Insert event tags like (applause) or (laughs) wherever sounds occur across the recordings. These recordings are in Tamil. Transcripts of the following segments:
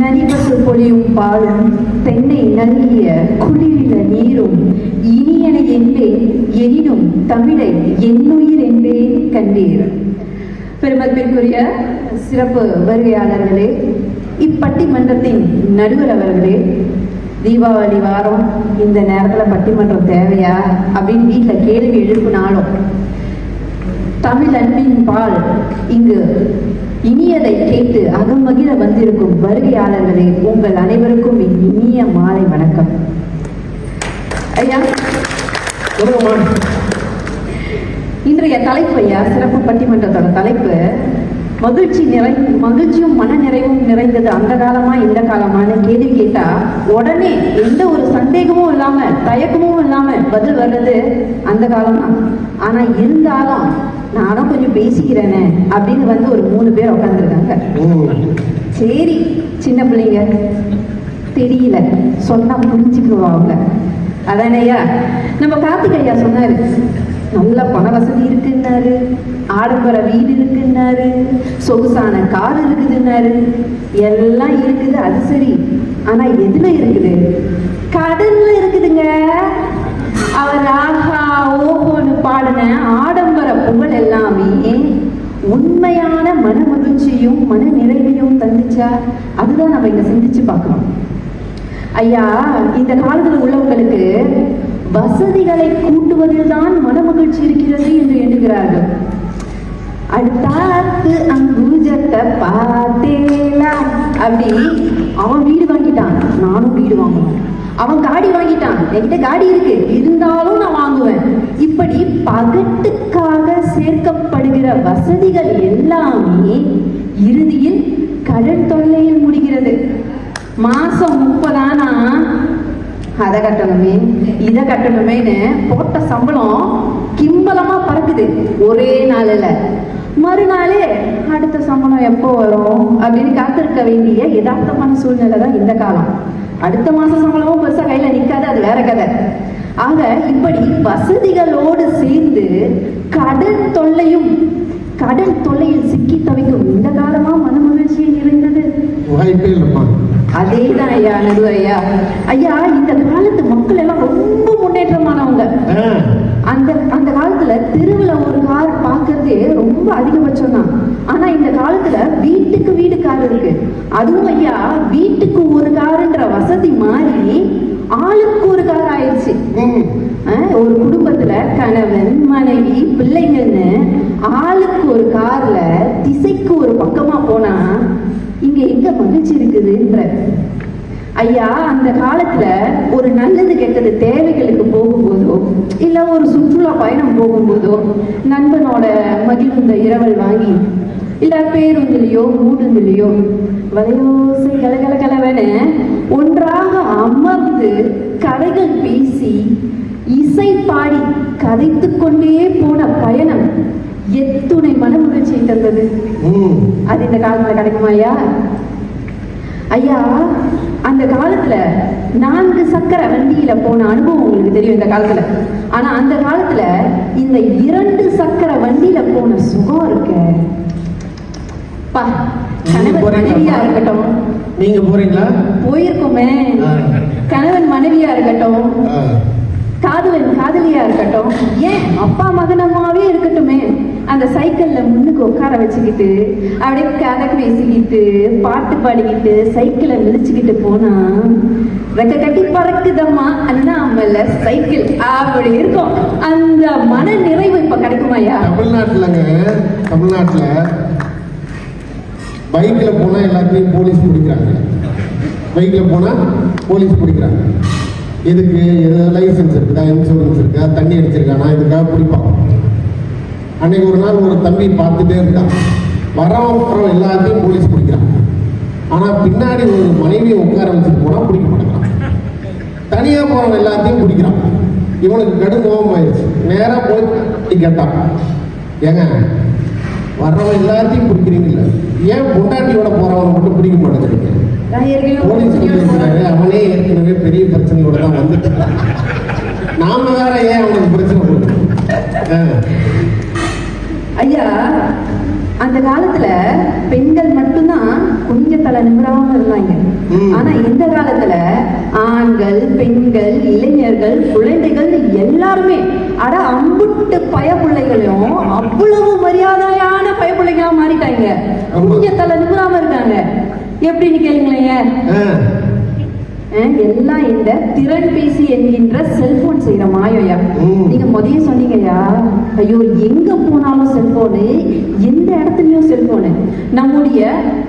நனிபசு பொழியும் பாலும் தென்னை நல்கிய குளிரில நீரும் இனியன என்பேன் எனினும் தமிழை என்னுயிர் என்பேன் கண்டீர். பெருமதிப்பிற்குரிய சிறப்பு வருகையாளர்களே இப்பட்டிமன்றத்தின் நடுவர் அவர்களே தீபாவளி வாரம் இந்த நேரத்தில் பட்டிமன்றம் தேவையா அப்படின்னு வீட்டில் கேள்வி எழுப்பினாலும் தமிழ் அன்பின் பால் இங்கு இனியதை கேட்டு அகமகிழ வந்திருக்கும் வருகையாளர்களே உங்கள் அனைவருக்கும் இனிய மாலை வணக்கம். ஐயா. இன்றைய தலைப்பு ஐயா சிறப்பு பட்டிமன்றத்தோட தலைப்பு மகிழ்ச்சி நிறை மகிழ்ச்சியும் மன நிறைவும் நிறைந்தது அந்த காலமா இந்த காலமான்னு கேள்வி கேட்டா உடனே எந்த ஒரு சந்தேகமும் இல்லாம தயக்கமும் இல்லாம பதில் வர்றது அந்த காலம் தான் ஆனா இருந்தாலும் நானும் கொஞ்சம் பேசிக்கிறேனே அப்படின்னு வந்து ஒரு மூணு பேர் உட்காந்துருக்காங்க சரி சின்ன பிள்ளைங்க தெரியல. சொன்னா புரிஞ்சுக்குவாங்க அதானையா? நம்ம கார்த்திகையா சொன்னாரு நல்ல பண வசதி இருக்குன்னாரு. ஆடம்பர வீடு இருக்குன்னாரு. சொகுசான கார் இருக்குதுன்னாரு. எல்லாம் இருக்குது அது சரி. ஆனா எதுல இருக்குது? கடல்ல இருக்குதுங்க. அவர் ஆஹா ஓஹோன்னு பாடின ஆடம்பர புகழ் எல்லாமே உண்மையான மன மகிழ்ச்சியும் மன நிறைவையும் தந்துச்சா? அதுதான் நம்ம இங்க சிந்திச்சு பார்க்கிறோம் ஐயா இந்த காலத்துல உள்ளவங்களுக்கு வசதிகளை கூட்டுவதில் தான் மன மகிழ்ச்சி இருக்கிறது என்று எண்ணுகிறார்கள். அடுத்தாத்து அங்குஜத்தை பார்த்தேலா அப்படி அவன் வீடு வாங்கிட்டான். நானும் வீடு வாங்குவேன். அவன் காடி வாங்கிட்டான். என்கிட்ட காடி இருக்கு. இருந்தாலும் நான் வாங்குவேன். இப்படி பகட்டுக்காக சேர்க்கப்படுகிற வசதிகள் எல்லாமே இறுதியில் கடன் தொல்லையில் முடிகிறது. மாசம் முப்பதானா? அதை கட்டணுமே இதை கட்டணுமேன்னு போட்ட சம்பளம் கிம்பலமா பறக்குது ஒரே நாளில். மறுநாளே அடுத்த சம்பளம் எப்போ வரும் அப்படின்னு காத்திருக்க வேண்டிய யதார்த்தமான சூழ்நிலை தான் இந்த காலம். அடுத்த மாச சம்பளமும் பெருசா கையில நிக்காது அது வேற கதை. ஆக இப்படி வசதிகளோடு சேர்ந்து கடன் தொல்லையும் கடன் தொல்லையில் சிக்கி தவிக்கும் இந்த காலமா மன மகிழ்ச்சியை நிறைந்தது? வாய்ப்பே இல்லைம்மா அதேதான் ஐயா நடு ஐயா ஐயா இந்த காலத்து மக்கள் எல்லாம் ரொம்ப முன்னேற்றமானவங்க. அந்த அந்த காலத்துல தெருவுல ஒரு கார் பார்க்கறதே ரொம்ப அதிகபட்சம் தான் ஆனா இந்த காலத்துல வீட்டுக்கு வீடு கார் இருக்கு. அதுவும் ஐயா வீட்டுக்கு ஒரு காருன்ற வசதி மாறி ஆளுக்கு ஒரு கார் ஆயிடுச்சு ஒரு குடும்பத்துல கணவன் மனைவி பிள்ளைங்கன்னு ஆளுக்கு ஒரு கார்ல திசைக்கு ஒரு பக்கமா போனா இங்க எங்க மகிழ்ச்சி இருக்குதுன்ற? ஐயா அந்த காலத்துல ஒரு நல்லது கெட்டது தேவைகளுக்கு போகும்போதோ இல்ல ஒரு சுற்றுலா பயணம் போகும்போதோ நண்பனோட மகிழ்ந்த இரவல் வாங்கி இல்ல பேருந்திலையோ மூடுந்திலையோ வலையோசை கலகல கலவென ஒன்றாக அமர்ந்து கதைகள் பேசி இசை பாடி கதைத்து கொண்டே போன பயணம். எத்துணை மன மகிழ்ச்சியை தந்தது. அது இந்த காலத்துல கிடைக்குமா ஐயா? ஐயா அந்த காலத்துல நான்கு சக்கர வண்டியில போன அனுபவம் உங்களுக்கு தெரியும் இந்த காலத்துல. ஆனா அந்த காலத்துல இந்த இரண்டு சக்கர வண்டியில போன சுகம் இருக்க? மனைவியா இருக்கட்டும். நீங்க போறீங்களா? போயிருக்கோமே. கணவன் மனைவியா இருக்கட்டும். காதலன் காதலியா இருக்கட்டும். ஏன் அப்பா அந்த சைக்கிள்ல முன்னுக்கு உட்கார வச்சுக்கிட்டு அப்படியே கணக்கு பேசிக்கிட்டு பாட்டு பாடிக்கிட்டு சைக்கிளை மிதிச்சுக்கிட்டு போனா ரெக்க கட்டி பறக்குதம்மா அண்ணாமல சைக்கிள் அப்படி இருக்கும். அந்த மன நிறைவு இப்ப கிடைக்குமாயா தமிழ்நாட்டுலங்க தமிழ்நாட்டுல பைக்ல போனா எல்லாத்தையும் போலீஸ் பிடிக்கிறாங்க. பைக்ல போனா போலீஸ் பிடிக்கிறாங்க. இதுக்கு எது லைசன்ஸ் இருக்குதா இன்சூரன்ஸ் இருக்கா? தண்ணி அடிச்சிருக்கானா? இதுக்காக பிடிப்பான்? அன்னைக்கு ஒரு நாள் ஒரு தம்பி பார்த்துட்டே இருந்தான். வரவன் போறவன் எல்லாத்தையும் போலீஸ் பிடிக்கிறான். ஆனா பின்னாடி ஒரு மனைவியை உட்கார வச்சுட்டு போனா பிடிக்க மாட்டேங்கிறான். தனியா போறவன் எல்லாத்தையும் பிடிக்கிறான். இவனுக்கு கடும் கோபம் ஆயிடுச்சு நேரா போய் கேட்டான். ஏங்க வர்றவன் எல்லாத்தையும் பிடிக்கிறீங்கல்ல? ஏன் பொண்டாட்டியோட போறவன் மட்டும் பிடிக்க மாட்டேங்கிறீங்க? போலீஸ் சொல்லியிருக்கிறாரு அவனே ஏற்கனவே பெரிய பிரச்சனையோட தான் வந்துட்டு. நாம வேற ஏன் அவனுக்கு பிரச்சனை கொடுக்கணும். ஐயா அந்த காலத்துல பெண்கள் மட்டும்தான் கொஞ்சம் தலை நிமிராம இருந்தாங்க. ஆனா இந்த காலத்துல ஆண்கள் பெண்கள் இளைஞர்கள் குழந்தைகள் எல்லாருமே அட அம்புட்டு பயப்பிள்ளைகளையும் அவ்வளவு மரியாதையான பயப்பிள்ளைகளா மாறிட்டாங்க. ஆமா. கொஞ்சம் தலை நிமிராம இருக்காங்க எப்படின்னு கேளுங்களேன் அஹ் எல்லாம் இந்த திறன் பேசி என்கின்ற செல்போன் செய்யற மாயோயா. நீங்க முதல்ல சொன்னீங்கய்யா. ஐயோ எங்க போனாலும் செல்போனு? எந்த இடத்துலயும் செல்போனு. நம்முடைய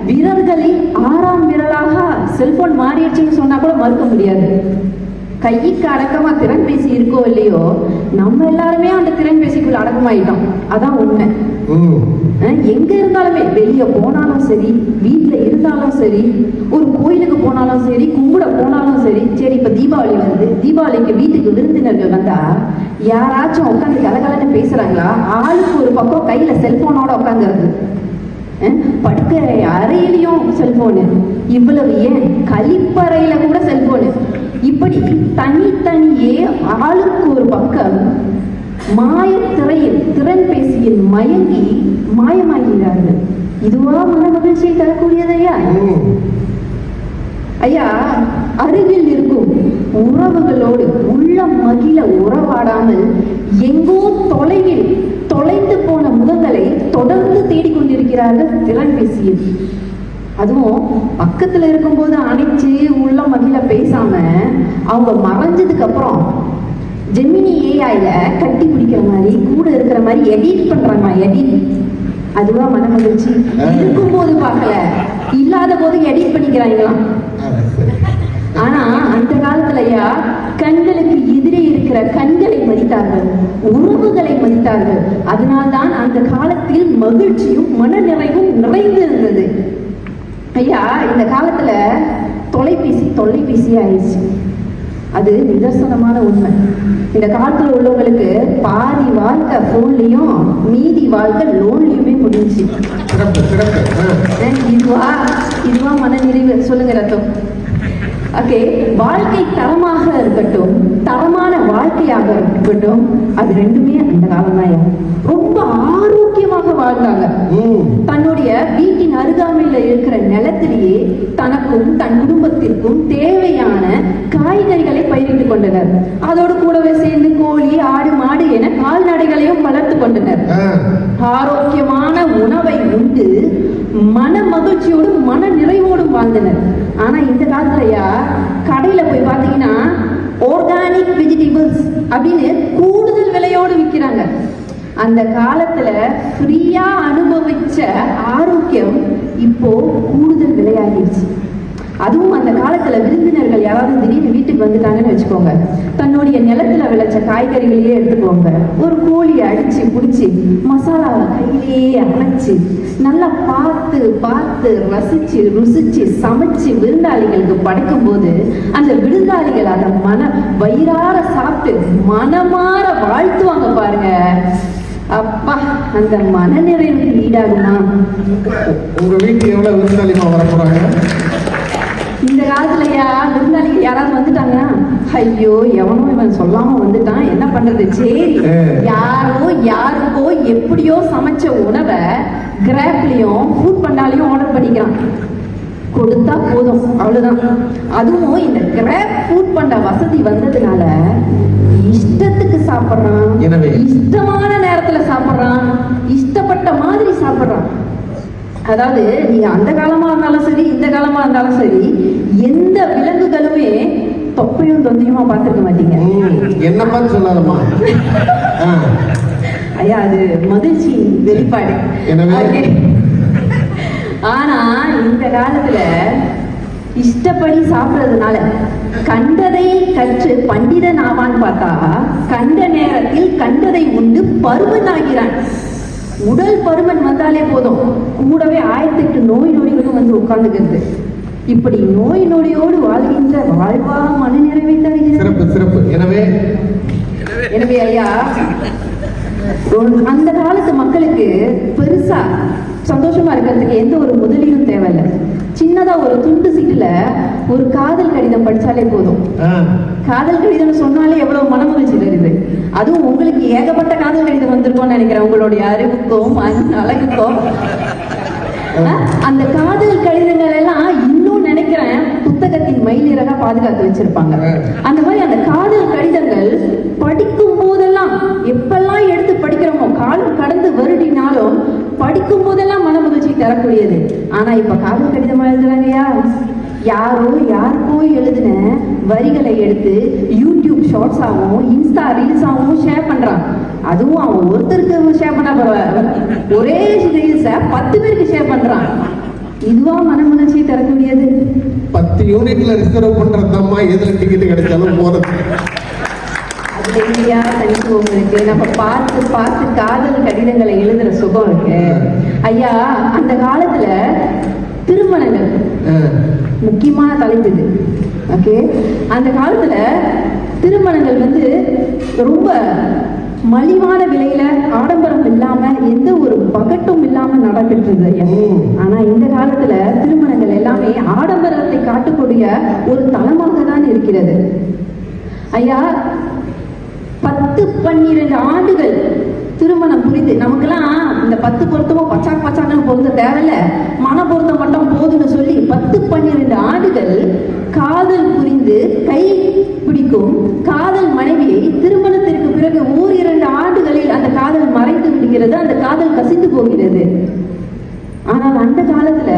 விரல்களில் ஆறாம் விரலாக செல்போன் மாறிடுச்சுன்னு சொன்னா கூட மறுக்க முடியாது. கைக்கு அடக்கமா திறன் பேசி இருக்கோ இல்லையோ நம்ம எல்லாருமே அந்த திறன் பேசிக்குள்ள அடக்கமாயிட்டோம். அதான் உண்மை. எங்க இருந்தாலுமே வெளிய போனாலும் சரி வீட்ல இருந்தாலும் சரி ஒரு கோயிலுக்கு போனாலும் சரி கும்பிட போனாலும் சரி சரி இப்ப தீபாவளி வந்து தீபாவளிக்கு வீட்டுக்கு விருந்தினர்கள் வந்தா யாராச்சும் உட்காந்து கலகலன்னு பேசுறாங்களா? ஆளுக்கு ஒரு பக்கம் கையில செல்போனோட உட்காந்துருது படுக்கிற அறையிலையும் செல்போனு. இவ்வளவு ஏன்? கழிப்பறையில கூட செல்போனு. இப்படி தனித்தனியே ஆளுக்கு ஒரு பக்கம் மாயத்திரையில் திறன் பேசியில் மயங்கி மாயமாகிறார்கள் இதுவா மன மகிழ்ச்சியை தரக்கூடியதையா. ஐயா அருகில் இருக்கும் உறவுகளோடு உள்ளம் மகிழ உறவாடாமல் எங்கோ தொலைவில் தொலைந்து போன முகங்களை தொடர்ந்து தேடிக்கொண்டிருக்கிறார்கள் திறன் பேசியில். அதுவும் பக்கத்துல இருக்கும்போது அணைச்சு உள்ள மகிழ பேசாம அவங்க மறைஞ்சதுக்கு அப்புறம் ஜெமினி ஏஐல கட்டி பிடிக்கிற மாதிரி கூட இருக்கிற மாதிரி எடிட் பண்றாங்க எடிட் அதுவா மன மகிழ்ச்சி இருக்கும்போது பார்க்கல. இல்லாத போது எடிட் பண்ணிக்கிறாங்களாம். ஆனா அந்த காலத்துலயா கண்களுக்கு எதிரே இருக்கிற கண்களை மதித்தார்கள். உறவுகளை மதித்தார்கள். அதனால்தான் அந்த காலத்தில் மகிழ்ச்சியும் மனநிறைவும் நிறைந்து இருந்தது ஐயா இந்த காலத்துல தொலைபேசி தொலைபேசி ஆயிடுச்சு. அது நிதர்சனமான உண்மை. இந்த காலத்துல உள்ளவங்களுக்கு பாதி வாழ்க்கை போன்லயும் மீதி வாழ்க்கை லோன்லயுமே. அஹ் இதுவா இதுவா மனநிறைவு. சொல்லுங்க ரத்தம். ஓகே வாழ்க்கை தரமாக இருக்கட்டும் தரமான வாழ்க்கையாக இருக்கட்டும் அது ரெண்டுமே அந்த காலம் ரொம்ப ஆரோக்கியமாக வாழ்ந்தாங்க. தன்னுடைய வீட்டின் அருகாமையில் இருக்கிற நிலத்திலேயே தனக்கும் தன் குடும்பத்திற்கும் தேவையான காய்கறிகளை பயிரிட்டுக் கொண்டனர். அதோடு கூடவே சேர்ந்து கோழி ஆடு மாடு என கால்நடைகளையும் வளர்த்து கொண்டனர். ஆரோக்கியமான உணவை உண்டு மன மகிழ்ச்சியோடும் மன நிறைவோடும் வாழ்ந்தனர். ஆனா இந்த காலத்துலயா கடையில போய் பார்த்தீங்கன்னா ஆர்கானிக் வெஜிடபிள்ஸ் அப்படின்னு கூடுதல் விலையோடு விற்கிறாங்க. அந்த காலத்துல ஃப்ரீயா அனுபவிச்ச ஆரோக்கியம் இப்போ கூடுதல் விலையாகிடுச்சு. அதுவும் அந்த காலத்துல விருந்தினர்கள் யாராவது திடீர்னு வீட்டுக்கு வந்துட்டாங்கன்னு வச்சுக்கோங்க. தன்னுடைய நிலத்துல விளைச்ச காய்கறிகளையே எடுத்துக்கோங்க. ஒரு கோழியை அடிச்சு பிடிச்சி மசாலாவை கையிலேயே அரைச்சு நல்லா பார்த்து பார்த்து ரசிச்சு ருசிச்சு சமைச்சு விருந்தாளிகளுக்கு படைக்கும் போது அந்த விருந்தாளிகள் அதை மன வயிறார சாப்பிட்டு மனமாற வாழ்த்துவாங்க பாருங்க. அப்பா அந்த மனநிறைவுக்கு ஈடாகுமா? உங்க வீட்டுக்கு எவ்வளவு விருந்தாளிமா வர போறாங்க இந்த காலத்துலயா விருந்தாளிகள் யாராவது வந்துட்டாங்கன்னா ஐயோ எவனோ இவன் சொல்லாம வந்துட்டான். என்ன பண்றது? சரி. யாரோ யாருக்கோ எப்படியோ சமைச்ச உணவை கிராப்லயும் ஃபுட் பண்ணாலையும் ஆர்டர் பண்ணிக்கிறான். கொடுத்தா போதும். அவ்வளவுதான். அதுவும் இந்த கிராப் ஃபுட் பண்ண வசதி வந்ததுனால இஷ்டத்துக்கு சாப்பிடுறான்? இஷ்டமான நேரத்துல சாப்பிடுறான். இஷ்டப்பட்ட மாதிரி சாப்பிடுறான். அதாவது நீங்க அந்த காலமா இருந்தாலும் சரி இந்த காலமா இருந்தாலும் சரி எந்த விலங்குகளுமே தொப்பையும் தொந்தையுமா பார்த்திருக்க மாட்டீங்க. ம், என்ன பார்த்து சொல்லாதம்மா (laughs) ஆ, ஐயா அது மகிழ்ச்சி வெளிப்பாடு. இந்த காலத்துல இஷ்டப்படி சாப்பிடுறதுனால கண்டதை கற்று பண்டிதன் ஆவான்னு பார்த்தா கண்ட நேரத்தில் கண்டதை உண்டு பருமன் ஆகிறான். உடல் பருமன் வந்தாலே போதும். கூடவே ஆயிரத்தி எட்டு நோய் நொடிகளும் வந்து உட்கார்ந்துக்கிறது இப்படி நோய் நொடியோடு வாழ்கின்ற வாழ்வா மனநிறைவை தருகிறது. சிறப்பு சிறப்பு. எனவே? எனவே ஐயா அந்த காலத்து மக்களுக்கு பெருசா சந்தோஷமா இருக்கிறதுக்கு எந்த ஒரு முதலீடும் தேவையில்லை. சின்னதா ஒரு துண்டு சீட்டுல ஒரு காதல் கடிதம் படிச்சாலே போதும். காதல் கடிதம் சொன்னாலே எவ்வளவு மனமகிழ்ச்சி தருது. அதுவும் உங்களுக்கு ஏகப்பட்ட காதல் கடிதம் வந்திருக்கும்னு நினைக்கிறேன். உங்களுடைய அறிவுக்கும் அழகுக்கும் அந்த காதல் கடிதங்கள் எல்லாம் இன்னும் நினைக்கிறேன் புத்தகத்தின் மயிலிறகா பாதுகாத்து வச்சிருப்பாங்க. அந்த மாதிரி அந்த காதல் கடிதங்கள் படிக்கும் போதெல்லாம் எப்பெல்லாம் எடுத்து படிக்கிறோமோ காலம் கடந்து வருடினாலும் படிக்கும் போதெல்லாம் தரக்கூடியது ஆனா இப்ப காதல் கடிதமா எழுதுறாங்கயா? யாரோ யாருக்கோ எழுதின வரிகளை எடுத்து யூடியூப் ஷார்ட்ஸாகவும் இன்ஸ்டா ரீல்ஸாகவும் ஷேர் பண்றான். அதுவும் அவன் ஒருத்தருக்கு ஷேர் பண்ணா பரவாயில்ல. ஒரே ரீல்ஸை பத்து பேருக்கு ஷேர் பண்றான். இதுவா மனமுணர்ச்சி தரக்கூடியது? பத்து யூனிட்ல ரிசர்வ் பண்றதம்மா எதுல டிக்கெட் கிடைச்சாலும் போறது. தனித்துவம் இருக்கு நம்ம பார்த்து பார்த்து காதல் கடிதங்களை எழுதுற சுகம் இருக்கு. ஐயா அந்த காலத்துல திருமணங்கள் முக்கியமான தலைப்பு இது. ஓகே அந்த காலத்துல திருமணங்கள் வந்து ரொம்ப மலிவான விலையில ஆடம்பரம் இல்லாம எந்த ஒரு பகட்டும் இல்லாம நடந்துட்டு இருந்தது. ஆனா இந்த காலத்துல திருமணங்கள் எல்லாமே ஆடம்பரத்தை காட்டக்கூடிய ஒரு தளமாக தான் இருக்கிறது. ஐயா பத்து பன்னிரண்டு ஆண்டுகள் திருமணம் புரிந்து. நமக்கெல்லாம் இந்த பத்து பொருத்தமும் பச்சாக் பச்சாக்குன்னு பொருந்த தேவையில்ல. மன பொருத்தம் மட்டும் போதுன்னு சொல்லி பத்து பன்னிரண்டு ஆண்டுகள் காதல் புரிந்து கை பிடிக்கும். காதல் மனைவியை திருமணத்திற்கு பிறகு ஓரிரண்டு ஆண்டுகளில் அந்த காதல் மறைந்து விடுகிறது. அந்த காதல் கசிந்து போகிறது. ஆனால் அந்த காலத்துல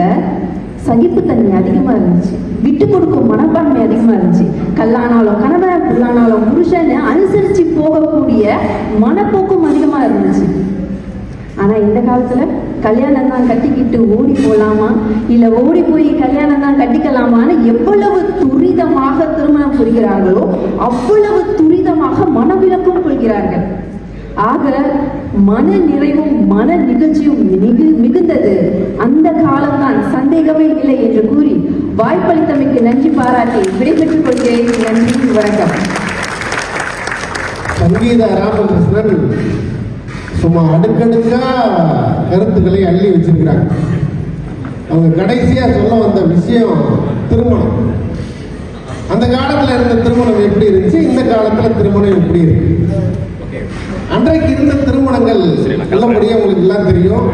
சகிப்புத்தன்மை அதிகமா இருந்துச்சு. விட்டு கொடுக்கும் மனப்பான்மை அதிகமா இருந்துச்சு. கல்லானாலும் கணவன் புல்லானாலும் புருஷன் அனுசரிச்சு போகக்கூடிய மனப்போக்கும் அதிகமா இருந்துச்சு. ஆனா இந்த காலத்துல கல்யாணம் தான் கட்டிக்கிட்டு ஓடி போகலாமா இல்ல ஓடி போய் கல்யாணம் தான் கட்டிக்கலாமான்னு எவ்வளவு துரிதமாக திருமணம் புரிகிறார்களோ அவ்வளவு துரிதமாக மனவிலக்கும் கொள்கிறார்கள். ஆக மன நிறைவும் மன நிகழ்ச்சியும் மிகு மிகுந்தது. அந்த காலம்தான் சந்தேகமே இல்லை என்று கூறி வாய்ப்பளித்தமைக்கு நன்றி பாராட்டி விடைபெற்றுக் கொள்கிறேன். நன்றி வணக்கம். சங்கீதா ராமகிருஷ்ணன் சும்மா அடுக்கடுக்கா கருத்துக்களை அள்ளி வச்சிருக்கிறாங்க அவங்க கடைசியா சொல்ல வந்த விஷயம் திருமணம். அந்த காலத்துல இருந்த திருமணம் எப்படி இருந்துச்சு? இந்த காலத்துல திருமணம் எப்படி இருக்கு? அன்றைக்கு இருந்த திருமணங்கள் நல்லபடியா உங்களுக்கு எல்லாம் தெரியும்.